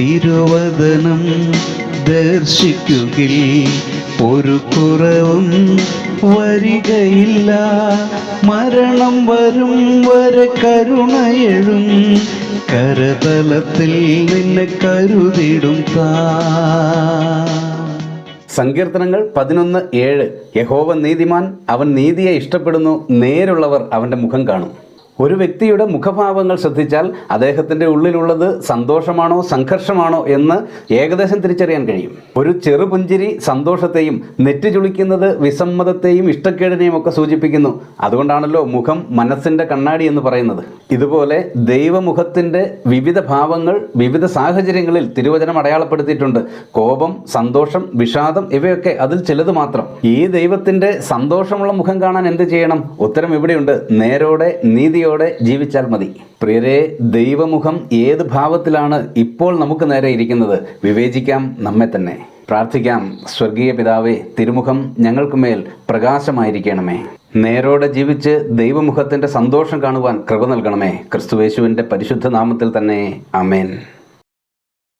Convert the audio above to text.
തിരുവദനം ദർശിക്കുകിൽ ഒരു കുറവും വരികയില്ല. മരണം വരും വരെ കരുണയെഴും കരതലത്തിൽ നിന്നെ കരുതിടും താ. സങ്കീർത്തനങ്ങൾ പതിനൊന്ന് ഏഴ്. യഹോവ നീതിമാൻ അവൻ നീതിയെ ഇഷ്ടപ്പെടുന്നു. നേരുള്ളവർ അവന്റെ മുഖം കാണും. ഒരു വ്യക്തിയുടെ മുഖഭാവങ്ങൾ ശ്രദ്ധിച്ചാൽ അദ്ദേഹത്തിന്റെ ഉള്ളിലുള്ളത് സന്തോഷമാണോ സംഘർഷമാണോ എന്ന് ഏകദേശം തിരിച്ചറിയാൻ കഴിയും. ഒരു ചെറുപുഞ്ചിരി സന്തോഷത്തെയും നെറ്റി ചുളിക്കുന്നത് വിസമ്മതത്തെയും ഇഷ്ടക്കേടിനെയും ഒക്കെ സൂചിപ്പിക്കുന്നു. അതുകൊണ്ടാണല്ലോ മുഖം മനസ്സിന്റെ കണ്ണാടി എന്ന് പറയുന്നത്. ഇതുപോലെ ദൈവമുഖത്തിന്റെ വിവിധ ഭാവങ്ങൾ വിവിധ സാഹചര്യങ്ങളിൽ തിരുവചനം അടയാളപ്പെടുത്തിയിട്ടുണ്ട്. കോപം സന്തോഷം വിഷാദം ഇവയൊക്കെ അതിൽ ചിലത് മാത്രം. ഈ ദൈവത്തിന്റെ സന്തോഷമുള്ള മുഖം കാണാൻ എന്ത് ചെയ്യണം? ഉത്തരം ഇവിടെയുണ്ട്. നേരോടെ നീതിയോടെ ജീവിച്ചാൽ മതി. പ്രിയരെ ദൈവമുഖം ഏത് ഭാവത്തിലാണ് ഇപ്പോൾ നമുക്ക് നേരെ ഇരിക്കുന്നത്? വിവേചിക്കാം നമ്മെ തന്നെ. പ്രാർത്ഥിക്കാം സ്വർഗീയ പിതാവേ തിരുമുഖം ഞങ്ങൾക്ക് ഞങ്ങൾക്കുമേൽ പ്രകാശമായിരിക്കണമേ. നേരോടെ ജീവിച്ച് ദൈവമുഖത്തിന്റെ സന്തോഷം കാണുവാൻ കൃപ നൽകണമേ. ക്രിസ്തുവേശുവിന്റെ പരിശുദ്ധ നാമത്തിൽ തന്നെ. അമേൻ